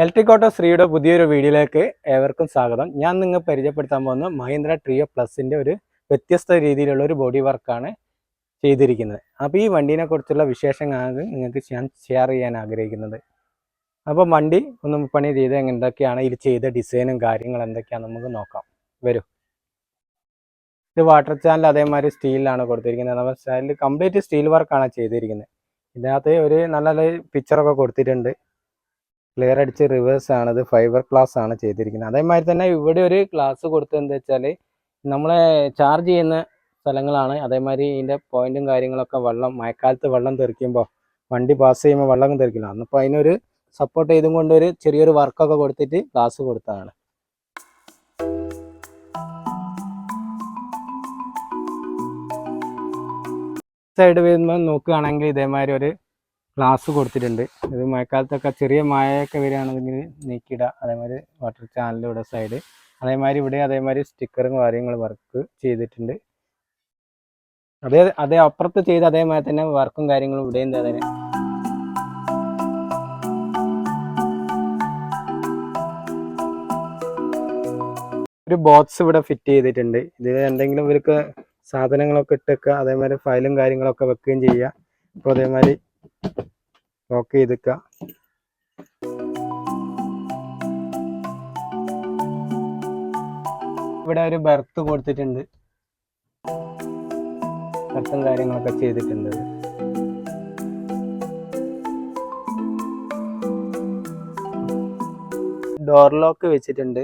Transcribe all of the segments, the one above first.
Electric auto ശ്രീയുടെ പുതിയൊരു വീഡിയോയിലേക്ക് ഏവർക്കും സ്വാഗതം. ഞാൻ നിങ്ങൾ പരിചയപ്പെടുത്താൻ പോകുന്ന മഹീന്ദ്ര ട്രിയോ പ്ലസിന്റെ ഒരു വ്യത്യസ്ത രീതിയിലുള്ള ഒരു ബോഡി വർക്കാണ് ചെയ്തിരിക്കുന്നത്. അപ്പോൾ ഈ വണ്ടീനെ കുറിച്ചുള്ള വിശേഷങ്ങളാണ് നിങ്ങൾക്ക് ഞാൻ ഷെയർ ചെയ്യാൻ ആഗ്രഹിക്കുന്നത്. അപ്പോൾ വണ്ടി ഒന്ന് പണി ചെയ്ത് എന്തൊക്കെയാണ്? ഇതിൽ ചെയ്ത ഡിസൈനും കാര്യങ്ങളും എന്തൊക്കെയാണെന്ന് നമുക്ക് നോക്കാം. വരൂ. ഇത് വാട്ടർ ചാനൽ അതേമാതിരി സ്റ്റീലിലാണ് കൊടുത്തിരിക്കുന്നത്. അപ്പോൾ സ്റ്റൈലിൽ കംപ്ലീറ്റ് സ്റ്റീൽ വർക്കാണ് ചെയ്തിരിക്കുന്നത്. ഇതിനകത്ത് ഒരു നല്ല നല്ല പിക്ചറൊക്കെ കൊടുത്തിട്ടുണ്ട്. ക്ലിയർ അടിച്ച് റിവേഴ്സ് ആണ്. ഇത് ഫൈബർ ക്ലാസ് ആണ് ചെയ്തിരിക്കുന്നത്. അതേമാതിരി തന്നെ ഇവിടെ ഒരു ഗ്ലാസ് കൊടുത്തത് എന്താ വെച്ചാൽ നമ്മളെ ചാർജ് ചെയ്യുന്ന സ്ഥലങ്ങളാണ്. അതേമാതിരി ഇതിന്റെ പോയിന്റും കാര്യങ്ങളൊക്കെ വെള്ളം മഴക്കാലത്ത് വെള്ളം തെറിക്കുമ്പോൾ വണ്ടി പാസ് ചെയ്യുമ്പോൾ വെള്ളം തെറിക്കില്ല. അന്നപ്പോൾ അതിനൊരു സപ്പോർട്ട് ചെയ്തും കൊണ്ട് ഒരു ചെറിയൊരു വർക്കൊക്കെ കൊടുത്തിട്ട് ഗ്ലാസ് കൊടുത്തതാണ്. സൈഡ് വരുമ്പോൾ നോക്കുകയാണെങ്കിൽ ഇതേമാതിരി ഒരു ഗ്ലാസ് കൊടുത്തിട്ടുണ്ട്. ഇത് മഴക്കാലത്തൊക്കെ ചെറിയ മഴയൊക്കെ വരികയാണെങ്കിൽ നീക്കിയിടുക. അതേമാതിരി വാട്ടർ ചാനലിലൂടെ സൈഡ് അതേമാതിരി ഇവിടെ അതേമാതിരി സ്റ്റിക്കറും കാര്യങ്ങളും വർക്ക് ചെയ്തിട്ടുണ്ട്. അതേ അതേ അപ്പുറത്ത് ചെയ്ത് അതേമാതിരി തന്നെ വർക്കും കാര്യങ്ങളും ഇവിടെയും തന്നെ ഒരു ബോക്സ് ഇവിടെ ഫിറ്റ് ചെയ്തിട്ടുണ്ട്. ഇതിൽ എന്തെങ്കിലും ഇവർക്ക് സാധനങ്ങളൊക്കെ ഇട്ടൊക്കെ അതേമാതിരി ഫയലും കാര്യങ്ങളൊക്കെ വെക്കുകയും ചെയ്യുക. അപ്പോൾ അതേമാതിരി ലോക്ക് ചെയ്തിക്കുക ഇവിടെ ഒരു ബർത്ത് കൊടുത്തിട്ടുണ്ട്. ബർത്തും കാര്യങ്ങളൊക്കെ ചെയ്തിട്ടുണ്ട്. ഡോർ ലോക്ക് വെച്ചിട്ടുണ്ട്.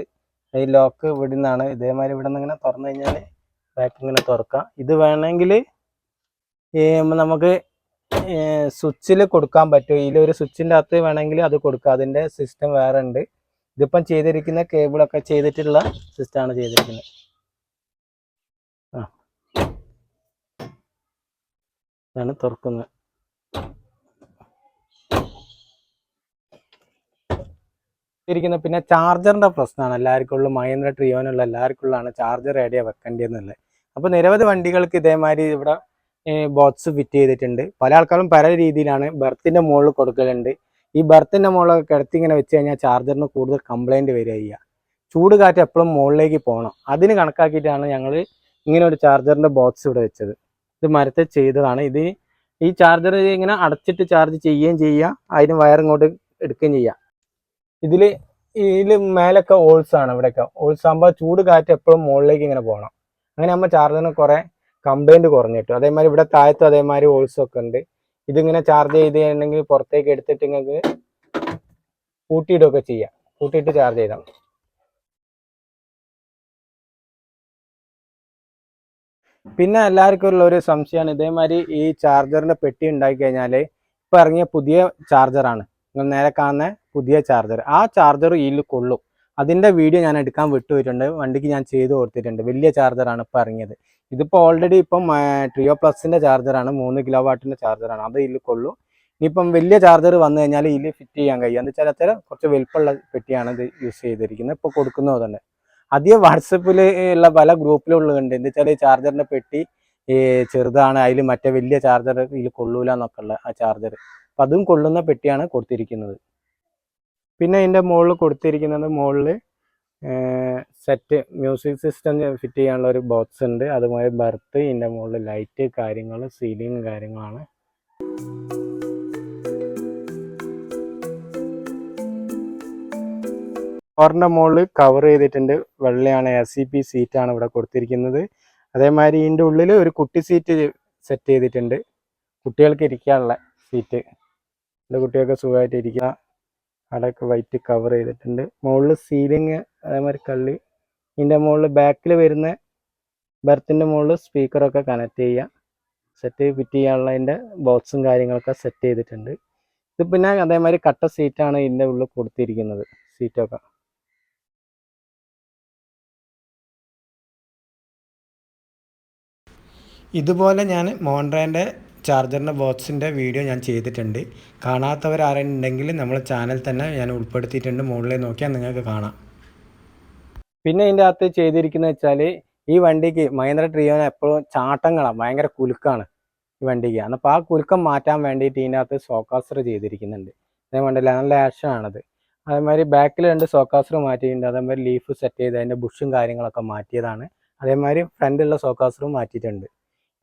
ഈ ലോക്ക് ഇവിടെ നിന്നാണ് ഇതേമാതിരി ഇവിടെ നിന്ന് ഇങ്ങനെ തുറന്നു കഴിഞ്ഞാൽ ബാക്ക് ഇങ്ങനെ തുറക്കാം. ഇത് വേണമെങ്കിൽ നമുക്ക് സ്വിച്ചിൽ കൊടുക്കാൻ പറ്റും. ഇതിൽ ഒരു സ്വിച്ചിന്റെ അകത്ത് വേണമെങ്കിൽ അത് കൊടുക്കുക അതിന്റെ സിസ്റ്റം വേറെ ഉണ്ട്. ഇതിപ്പം ചെയ്തിരിക്കുന്ന കേബിളൊക്കെ ചെയ്തിട്ടുള്ള സിസ്റ്റമാണ് ചെയ്തിരിക്കുന്നത്. ആ. ഇതാണ് തുറക്കുന്നത്. ഇരിക്കുന്നത് പിന്നെ ചാർജറിന്റെ പ്രശ്നമാണ് എല്ലാവർക്കും ഉള്ള മഹേന്ദ്ര ട്രിയോനുള്ള എല്ലാവർക്കും ഉള്ളതാണ് ചാർജർ എവിടെയാ വെക്കേണ്ടതെന്നുള്ളത് അപ്പോൾ നിരവധി വണ്ടികൾക്ക് ഇതേമാതിരി ഇവിടെ ബോക്സ് ഫിറ്റ് ചെയ്തിട്ടുണ്ട്. പല ആൾക്കാരും പല രീതിയിലാണ് ബർത്തിന്റെ മുകളിൽ കൊടുക്കലുണ്ട്. ഈ ബർത്തിന്റെ മുകളിലൊക്കെ കിടത്തി ഇങ്ങനെ വെച്ച് കഴിഞ്ഞാൽ ചാർജറിന് കൂടുതൽ കംപ്ലൈന്റ് വരിക ചെയ്യുക ചൂട് കാറ്റ് എപ്പോഴും മുകളിലേക്ക് പോകണം അതിന് കണക്കാക്കിയിട്ടാണ് ഞങ്ങൾ ഇങ്ങനെ ഒരു ചാർജറിന്റെ ബോക്സ് ഇവിടെ വെച്ചത്. ഇത് മരത്തെ ചെയ്തതാണ്. ഇത് ഈ ചാർജർ ഇങ്ങനെ അടച്ചിട്ട് ചാർജ് ചെയ്യുകയും ചെയ്യുക. അതിന് വയർ ഇങ്ങോട്ട് എടുക്കുകയും ചെയ്യാം ഇതിൽ ഇതിൽ മേലൊക്കെ ഓൾസാണ് ഇവിടെയൊക്കെ. ഓൾസ് ആകുമ്പോൾ ചൂട് കാറ്റ് എപ്പോഴും മുകളിലേക്ക് ഇങ്ങനെ പോകണം അങ്ങനെ ആകുമ്പോൾ ചാർജറിന് കുറേ കംപ്ലൈന്റ് കുറഞ്ഞു കിട്ടും അതേമാതിരി ഇവിടെ താഴത്ത് അതേമാതിരി ഹോൾസും ഒക്കെ ഉണ്ട്. ഇതിങ്ങനെ ചാർജ് ചെയ്ത് കഴിഞ്ഞിട്ടുണ്ടെങ്കിൽ പുറത്തേക്ക് എടുത്തിട്ട് നിങ്ങൾക്ക് കൂട്ടിയിടുകയൊക്കെ ചെയ്യാം. കൂട്ടിയിട്ട് ചാർജ് ചെയ്താൽ പിന്നെ എല്ലാവർക്കും ഉള്ള ഒരു സംശയമാണ്. ഇതേമാതിരി ഈ ചാർജറിന്റെ പെട്ടി ഉണ്ടാക്കി കഴിഞ്ഞാൽ ഇപ്പൊ ഇറങ്ങിയ പുതിയ ചാർജറാണ് നിങ്ങൾ നേരെ കാണുന്ന പുതിയ ചാർജർ ആ ചാർജർ ഇതിൽ കൊള്ളും. അതിന്റെ വീഡിയോ ഞാൻ എടുക്കാൻ വിട്ടുപോയിട്ടുണ്ട്. വണ്ടിക്ക് ഞാൻ ചെയ്തു കൊടുത്തിട്ടുണ്ട്. വലിയ ചാർജറാണ് ഇപ്പൊ ഇറങ്ങിയത്. ഇതിപ്പോൾ ഓൾറെഡി ഇപ്പം ട്രിയോ പ്ലസിന്റെ ചാർജറാണ് മൂന്ന് കിലോ വാട്ടിന്റെ ചാർജറാണ് അത് ഇതിൽ കൊള്ളും. ഇനിയിപ്പം വലിയ ചാർജർ വന്നു കഴിഞ്ഞാൽ ഇതിൽ ഫിറ്റ് ചെയ്യാൻ കഴിയും. എന്ന് വെച്ചാൽ അത്ര കുറച്ച് വലിപ്പമുള്ള പെട്ടിയാണ് ഇത് യൂസ് ചെയ്തിരിക്കുന്നത്. ഇപ്പോൾ കൊടുക്കുന്നത് തന്നെ. അധികം വാട്സപ്പിൽ ഉള്ള പല ഗ്രൂപ്പിലുള്ളതുണ്ട് എന്ന് വെച്ചാൽ ഈ ചാർജറിന്റെ പെട്ടി ചെറുതാണ്. അതിൽ മറ്റേ വലിയ ചാർജർ ഇതിൽ കൊള്ളൂല എന്നൊക്കെ ഉള്ള ആ ചാർജർ അപ്പം അതും കൊള്ളുന്ന പെട്ടിയാണ് കൊടുത്തിരിക്കുന്നത്. പിന്നെ ഇതിന്റെ മുകളിൽ കൊടുത്തിരിക്കുന്നത് മുകളിൽ സെറ്റ് മ്യൂസിക് സിസ്റ്റം ഫിറ്റ് ചെയ്യാനുള്ള ഒരു ബോക്സ് ഉണ്ട്. അതുപോലെ ബർത്ത് ഇതിന്റെ മുകളിൽ ലൈറ്റ് കാര്യങ്ങൾ സീലിംഗ് കാര്യങ്ങളാണ്. ഡോറിന്റെ മുകളിൽ കവർ ചെയ്തിട്ടുണ്ട് വെള്ളയാണ് എസ് സി പി സീറ്റാണ് ഇവിടെ കൊടുത്തിരിക്കുന്നത്. അതേമാതിരി ഇതിന്റെ ഉള്ളിൽ ഒരു കുട്ടി സീറ്റ് സെറ്റ് ചെയ്തിട്ടുണ്ട്. കുട്ടികൾക്ക് ഇരിക്കാനുള്ള സീറ്റ് എന്റെ കുട്ടികൾക്ക് സുഖമായിട്ട് ഇരിക്കുക അവിടെയൊക്കെ വൈറ്റ് കവർ ചെയ്തിട്ടുണ്ട്. മുകളിൽ സീലിംഗ് അതേമാതിരി കള്ളി. ഇതിന്റെ മുകളിൽ ബാക്കിൽ വരുന്ന ബർത്തിന്റെ മുകളിൽ സ്പീക്കറൊക്കെ കണക്ട് ചെയ്യാം. സെറ്റ് ഫിറ്റ് ചെയ്യാനുള്ള അതിന്റെ ബോക്സും കാര്യങ്ങളൊക്കെ സെറ്റ് ചെയ്തിട്ടുണ്ട്. ഇത് പിന്നെ അതേമാതിരി കട്ട സീറ്റാണ് ഇതിന്റെ ഉള്ളിൽ കൊടുത്തിരിക്കുന്നത് സീറ്റൊക്കെ ഇതുപോലെ ഞാൻ മോൺട്രേന്റെ ചാർജറിന്റെ ബോക്സിന്റെ വീഡിയോ ഞാൻ ചെയ്തിട്ടുണ്ട്. കാണാത്തവർ ആരെങ്കിലും നമ്മൾ ചാനൽ തന്നെ ഞാൻ ഉൾപ്പെടുത്തിയിട്ടുണ്ട്. മുകളിൽ നോക്കിയാൽ നിങ്ങൾക്ക് കാണാം. പിന്നെ ഇതിന്റെ അകത്ത് ചെയ്തിരിക്കുന്നത് വെച്ചാൽ ഈ വണ്ടിക്ക് മഹേന്ദ്ര ട്രിയോന് എപ്പോഴും ചാട്ടങ്ങളാണ് ഭയങ്കര കുലുക്കാണ് ഈ വണ്ടിക്ക്. അപ്പോൾ ആ കുലുക്കം മാറ്റാൻ വേണ്ടിയിട്ട് ഇതിന്റെ അകത്ത് സോക്കാസ്റ്റർ ചെയ്തിരിക്കുന്നുണ്ട്. അതേപോലെ നല്ല ആക്ഷനാണത് അതേമാതിരി ബാക്കിൽ രണ്ട് സോക്കാസർ മാറ്റിയിട്ടുണ്ട്. അതേമാതിരി ലീഫ് സെറ്റ് ചെയ്ത് അതിന്റെ ബുഷും കാര്യങ്ങളൊക്കെ മാറ്റിയതാണ്. അതേമാതിരി ഫ്രണ്ടിലുള്ള സോക്കാസറും മാറ്റിയിട്ടുണ്ട്.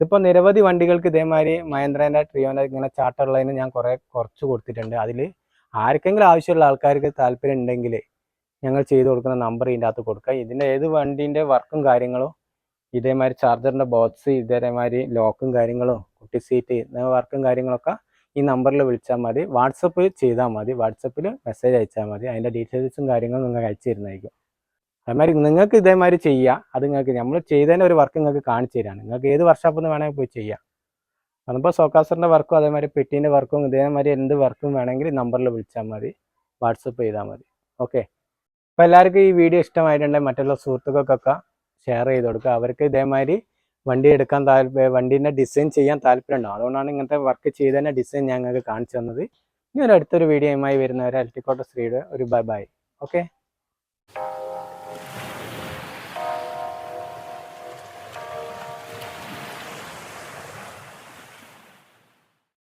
ഇതിപ്പോൾ നിരവധി വണ്ടികൾക്ക് ഇതേമാതിരി മഹേന്ദ്രേന്റെ ട്രിയോന്റെ ഇങ്ങനെ ചാട്ടുള്ളതിന് ഞാൻ കുറേ കുറച്ച് കൊടുത്തിട്ടുണ്ട്. അതിൽ ആർക്കെങ്കിലും ആവശ്യമുള്ള ആൾക്കാർക്ക് താല്പര്യം ഉണ്ടെങ്കിൽ ഞങ്ങൾ ചെയ്തു കൊടുക്കുന്ന നമ്പർ ഇതിന്റെ അകത്ത് കൊടുക്കുക ഇതിന്റെ ഏത് വണ്ടീന്റെ വർക്കും കാര്യങ്ങളും ഇതേമാതിരി ചാർജറിന്റെ ബോക്സ് ഇതേമാതിരി ലോക്കും കാര്യങ്ങളും കുട്ടി സീറ്റ് വർക്കും കാര്യങ്ങളൊക്കെ ഈ നമ്പറിൽ വിളിച്ചാൽ മതി. വാട്സപ്പ് ചെയ്താൽ മതി. വാട്സപ്പിൽ മെസ്സേജ് അയച്ചാൽ മതി. അതിന്റെ ഡീറ്റെയിൽസും കാര്യങ്ങളും നിങ്ങൾക്ക് അയച്ചു തരുന്നതായിരിക്കും. അതേമാതിരി നിങ്ങൾക്ക് ഇതേമാതിരി ചെയ്യുക അത് നിങ്ങൾക്ക് നമ്മൾ ചെയ്തതിന്റെ ഒരു വർക്ക് നിങ്ങൾക്ക് കാണിച്ചു തരാണ്. നിങ്ങൾക്ക് ഏത് വർഷാപ്പിൽ നിന്ന് വേണമെങ്കിൽ പോയി ചെയ്യാം. അതിപ്പോൾ സോക്കാസറിന്റെ വർക്കും അതേമാതിരി പെട്ടീന്റെ വർക്കും ഇതേമാതിരി എന്ത് വർക്കും വേണമെങ്കിൽ നമ്പറിൽ വിളിച്ചാൽ മതി. വാട്സപ്പ് ചെയ്താൽ മതി. ഓക്കെ അപ്പോൾ എല്ലാവർക്കും ഈ വീഡിയോ ഇഷ്ടമായിട്ടുണ്ടെങ്കിൽ മറ്റുള്ള സുഹൃത്തുക്കൾക്കൊക്കെ ഷെയർ ചെയ്ത് കൊടുക്കുക. അവർക്ക് ഇതേമാതിരി വണ്ടി എടുക്കാൻ താല്പര്യം വണ്ടീന്റെ ഡിസൈൻ ചെയ്യാൻ താല്പര്യമുണ്ടാവും അതുകൊണ്ടാണ് ഇങ്ങനത്തെ വർക്ക് ചെയ്തതിന്റെ ഡിസൈൻ ഞങ്ങൾക്ക് കാണിച്ചു തന്നത്. ഇനി ഒരു അടുത്തൊരു വീഡിയോയുമായി വരുന്നവരെ അൽറ്റിക്കോട്ട ശ്രീയുടെ ഒരു ബൈ ബൈ ഓക്കെ